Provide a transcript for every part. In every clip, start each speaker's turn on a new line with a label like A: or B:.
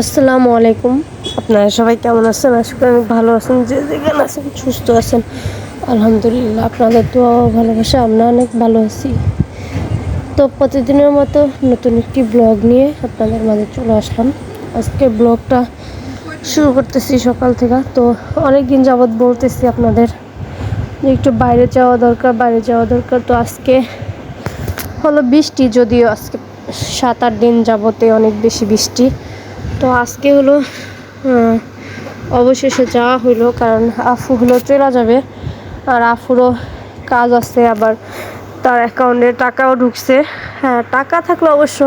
A: আসসালামু আলাইকুম। আপনারা সবাই কেমন আছেন? আশা করি অনেক ভালো আছেন, যে যেখানে আছেন, সুস্থ আছেন। আলহামদুলিল্লাহ, আপনাদের তো ভালোবাসা, আমরা অনেক ভালো আছি। তো প্রতিদিনের মতো নতুন একটি ব্লগ নিয়ে আপনাদের মাঝে চলে আসলাম। আজকে ব্লগটা শুরু করতেছি সকাল থেকে। তো অনেক দিন যাবৎ বলতেছি আপনাদের যে একটু বাইরে যাওয়া দরকার, বাইরে যাওয়া দরকার। তো আজকে হলো বৃষ্টি, যদিও আজকে সাত আট দিন যাবতে অনেক বেশি বৃষ্টি। তো আজকে হলো অবশেষে যাওয়া হইল কারণ আফু হলো চলে যাবে। আর আফুরও কাজ আছে আবার তার অ্যাকাউন্টে টাকাও ঢুকছে। হ্যাঁ টাকা থাকলে অবশ্য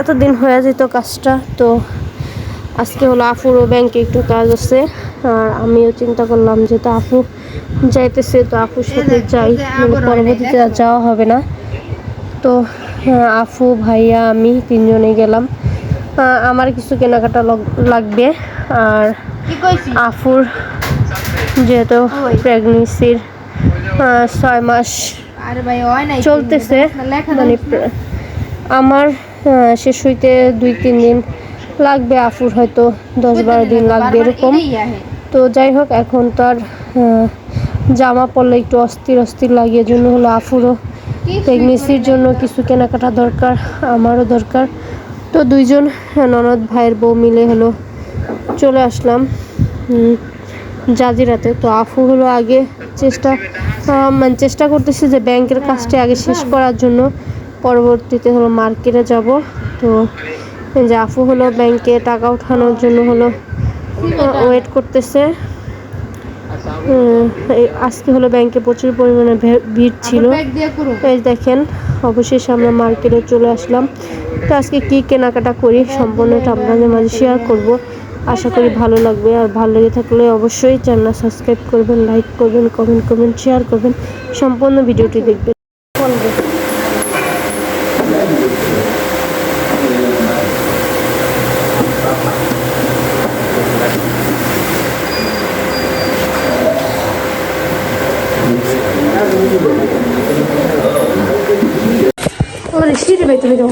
A: এতদিন হয়ে যেত কাজটা। তো আজকে হলো আফুরও ব্যাংকে একটু কাজ আছে। আর আমিও চিন্তা করলাম যে তো আপু যাইতেছে তো আপুর সাথে যাই। মানে পরবর্তীতে যাওয়া হবে না। তো আহ, আফু ভাইয়া আমি তিনজনে গেলাম। আমার কিছু কেনাকাটা লাগবে। আর আফুর যেহেতু প্রেগনেন্সির ছয় মাস চলতেছে। মানে আমার শেষ হইতে দুই তিন দিন লাগবে। আফুর হয়তো দশ বারো দিন লাগবে এরকম। তো যাই হোক এখন তো আর জামা পরলে একটু অস্থির অস্থির লাগে। জন্য হলো আফুরও প্রেগনেন্সির জন্য কিছু কেনাকাটা দরকার আমারও দরকার। তো দুইজন ননদ ভাইয়ের বউ মিলে হলো চলে আসলাম জাজিরাতে। তো আফু হলো আগে চেষ্টা মানে চেষ্টা করতেছি যে ব্যাংকের কাজটা আগে শেষ করার জন্য, পরবর্তীতে হলো মার্কেটে যাব। তো যে আফু হলো ব্যাংকে টাকা ওঠানোর জন্য হলো ওয়েট করতেছে। আজকে হলো ব্যাংকে প্রচুর পরিমাণে ভিড় ছিল। এই দেখেন অবশেষে আমরা মার্কেটে চলে আসলাম। তো আজকে কি কেনাকাটা করি সম্পূর্ণটা আপনাদের মাঝে শেয়ার করব। আশা করি ভালো লাগবে আর ভালো লেগে থাকলে অবশ্যই চ্যানেল সাবস্ক্রাইব করবেন লাইক করবেন কমেন্ট করবেন শেয়ার করবেন। সম্পূর্ণ ভিডিওটি দেখবেন। বাইতে বাইতে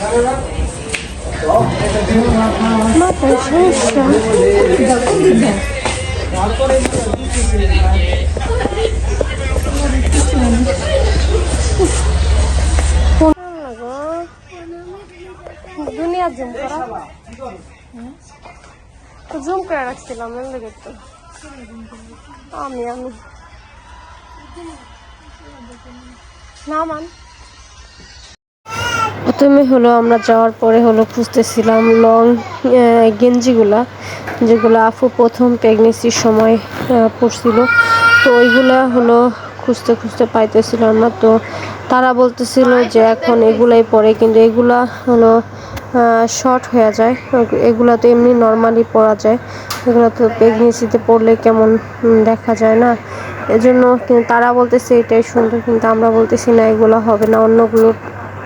A: ভালো লাগে। মাথায় সমস্যা। দুনিয়া জুম করা। তো জুম করে রাখছিলাম এমনি আমি আমি। না, মান। প্রথমে হলো আমরা যাওয়ার পরে হলো খুঁজতেছিলাম লং গেঞ্জিগুলা যেগুলো আফু প্রথম প্রেগনেন্সির সময় আহ, পরছিল। তো ওইগুলা হলো খুঁজতে খুঁজতে পাইতেছিলাম না। তো তারা বলতেছিল যে এখন এগুলাই পরে কিন্তু এগুলা হলো শর্ট হয়ে যায়। এগুলা তো এমনি নর্মালি পরা যায়। এগুলো তো প্রেগনেন্সিতে পড়লে কেমন দেখা যায় না। এজন্য তারা বলতেছে এটাই সুন্দর কিন্তু আমরা বলতেছি না এগুলো হবে না অন্যগুলো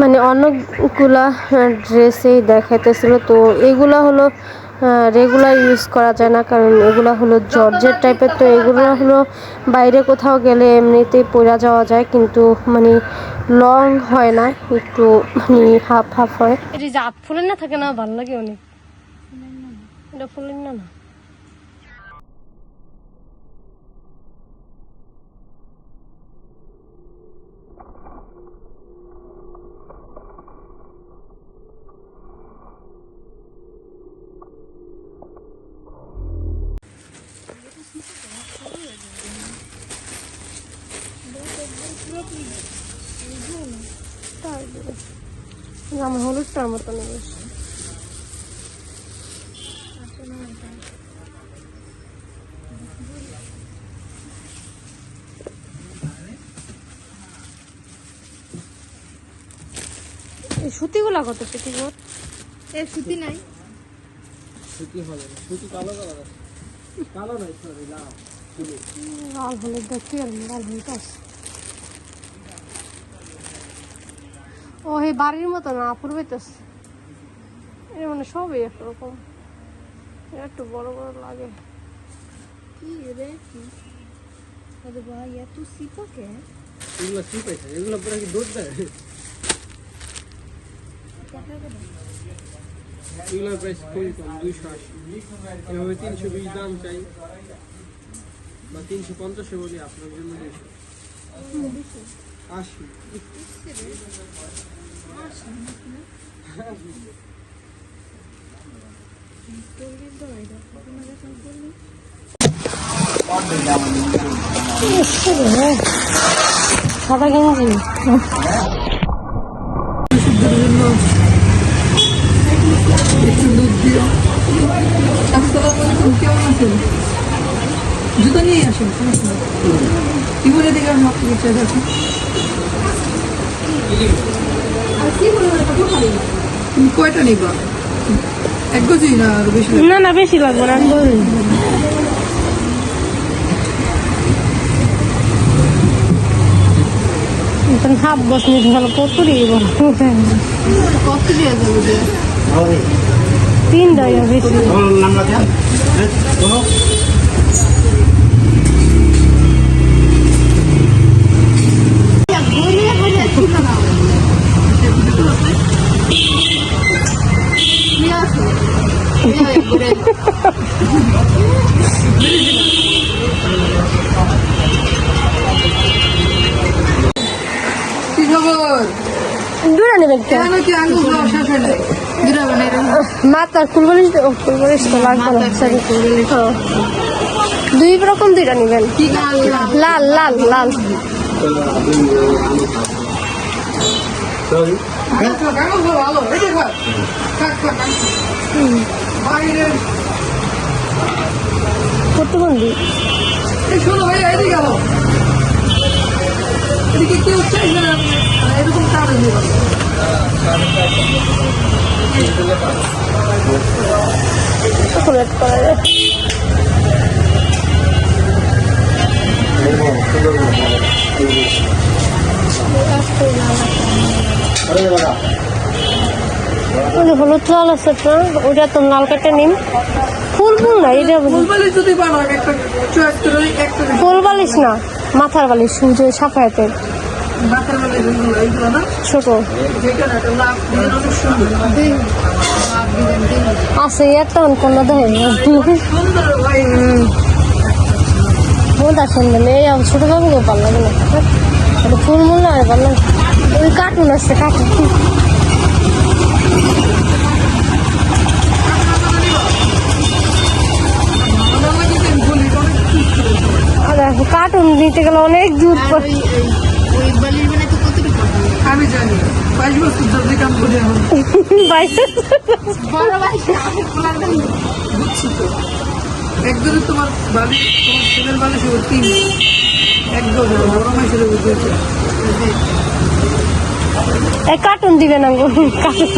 A: মানে অনেকগুলা ড্রেসেই দেখাইতেছিল। তো এগুলা হলো রেগুলার ইউজ করা যায় না, কারণ এগুলা হলো জর্জের টাইপের তো এগুলো হলো বাইরে কোথাও গেলে এমনিতেই পরা যাওয়া যায়, কিন্তু মানে লং হয় না, একটু মানে হাফ হাফ হয় না থাকে না, ভালো লাগে অনেক। ফুলের না না। আমার হলুদটার মতো নেবে এই সুতিগুলা কত পেটিকোট
B: এ সুতি নাই।
C: সুতি হবে না সুতি কালো কালার আছে। কালো নাই সরি লাল
A: লাল হলুদ দেখতে গেলাম লাল হলুদ আছে? ও এই বাড়ির মতো না হইতেছে এটা মানে সবই একরকম। একটু বড় বড় লাগে।
B: কি রে? কি আরে ভাই এত সিপা কে?
C: এগুলো কি এগুলো পুরো কি দুধ দেয়? এগুলোর প্রাইস খুবই কম দুইশো আশি। এভাবে তিনশো বিশ দাম চাই বা তিনশো পঞ্চাশে বলি আপনার জন্য দুইশো।
A: সাদা গেঞ্জি
D: জুতো নিয়ে আসুন সমস্যা। কি বলে দেখে আমি আপনাকে ইচ্ছা তুমি কয়টা নিবা? এক গজি না
A: না বেশি লাগবে না হাফ বস নিতে ভালো
B: কত দিয়ে যাবে
A: তিন দেয় বেশি। দূরে নেবেন মাথার কুলবালিশ ও তো। দুই রকম দুইটা নেবেন লাল লাল লাল
D: ভালো
A: প্রতিবন্ধী
D: শোনো ভাই এদিকে গেল এদিকে কেউ চাইছে না এরকম কারণ দিবা
A: চকলেট করা যায় ওই যে হলুদ লাল আছে তো ওইটা তো লাল কাটে নিন ফুল ফুল না এটা
D: একটা একটা
A: ফুল বালিশ না মাথার বালিশ সূর্য সাফায়াতের
D: না?
A: ছোট।
D: একটা
A: আছে এর কোনো দেখে
D: সুন্দর ভাই
A: বহুত সুন্দর এই আমার ছোট বাবুকে লাগে না। ফুল মূল আর ভালো লাগে। ওই কার্টুন আছে কার্টুন কার্টুন দিতে গেলে অনেক দূর
D: আমি জানি। বাইশ বছর কাম করি বুঝছি তো। তোমার বালি তোমার ছেলের বালি সে তিন একজন বড় মাসের বুঝেছে
A: এই কার্টুন দিবে না কার্টুন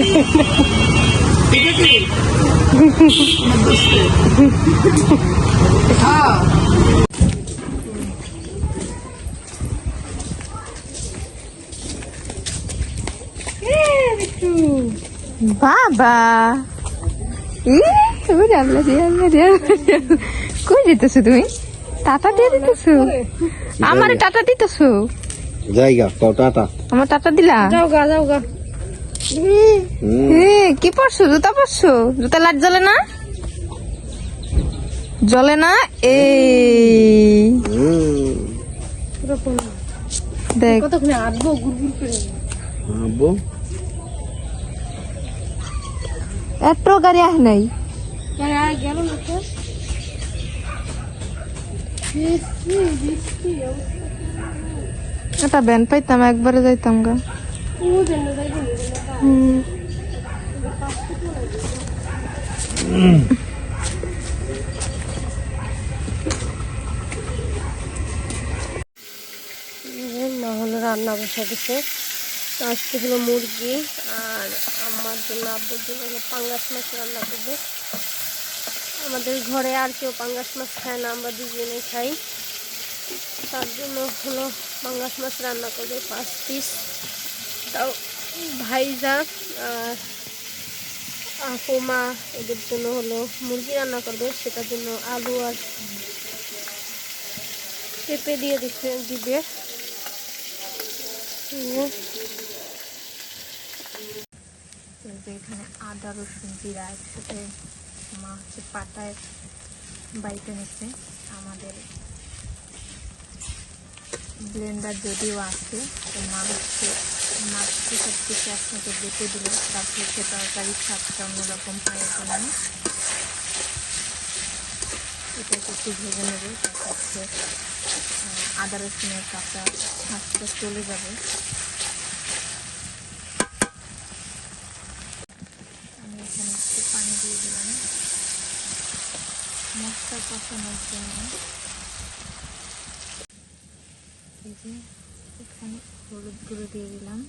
D: ঠিক আছে হ্যাঁ।
B: বাবা কই যেতেছো তুমি? টাটা দিয়ে দিতেছো? আমার টাটা দিতেছো?
E: জায়গা কটাটা
B: আমার টাটা দিলা?
A: যাও গা যাও গা।
B: কি পরছো? জুতা পরছো? জুতা লাট জ্বলে না? জ্বলে না? এই। দেখ।
A: কতক্ষণে আসব গুড় গুড় করে।
E: আব্বু
B: এত গাড়ি আহে নাই। একটা ব্যান পাইতাম একবারে যাইতাম গা।
A: মা হলো রান্না বসা দিছে আজকে হলো মুরগি আর আমার জন্য আব্বুর জন্য হলো পাঙ্গাস মাছ রান্না করবে। আমাদের ঘরে আর কেউ পাঙ্গাস মাছ খায় না, আমরা দুজনে খাই। তার জন্য হলো পাঙ্গাস মাছ রান্না করবে, পাঁচ পিস তাও ভাইজা আর আপুমা এদের জন্য হলো মুরগি রান্না করবে, সেটার জন্য আলু আর পেঁপে দিয়ে দিতে দিবে।
B: যে এখানে আদা, রসুন, জিরা একসাথে মা হচ্ছে পাটায় বাইটে নিচ্ছে। আমাদের ব্লেন্ডার যদিও আছে, তো মা হচ্ছে মাছকে সব কিছু একসাথে বেটে দিল। তারপর হচ্ছে তরকারির স্বাদটা অন্যরকম হয় এখানে এটাকে একটু ভেজে নেবে, তারপর হচ্ছে আদা, রসুনের কাঁচা চলে যাবে আমি এখানে একটু পানি দিয়ে দিলাম। মশলা কষানোর জন্য। এই যে এখানে হলুদ গুঁড়ো দিয়ে দিলাম।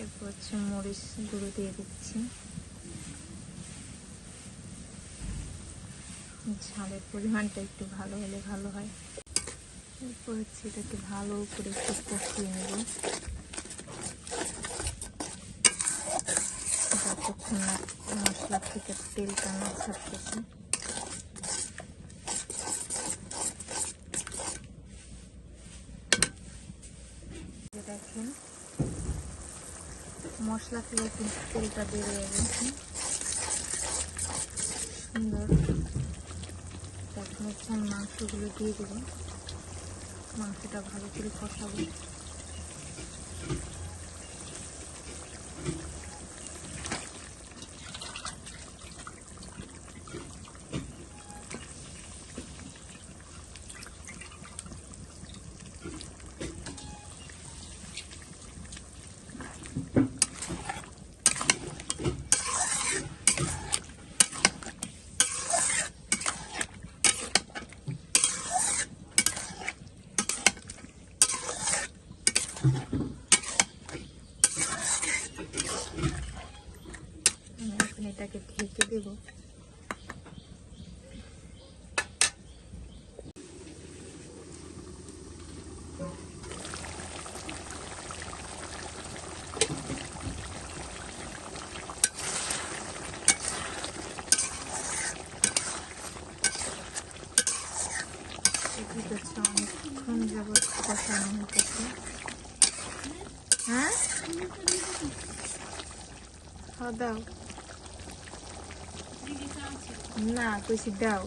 B: এরপর হচ্ছে মরিচ গুঁড়ো দিয়ে দিচ্ছি। ঝালের পরিমাণটা একটু ভালো হলে ভালো হয়। এরপর হচ্ছে এটাকে ভালো করে একটু কষিয়ে নেব যতক্ষণ না মশলা থেকে তেলটা না ছাড়তেছে দেখেন মশলা থেকে কিন্তু তেলটা বেরিয়ে গেছে সুন্দর এখন মাংসগুলো দিয়ে দেবো। মাংসটা ভালো করে কষাবো আমি এখন এটাকে ঢেকে দেবো এটি হচ্ছে অনেকক্ষণ যাবৎ কষানো হতেছে হ্যাঁ খাওয়া দাও না কইছি দাও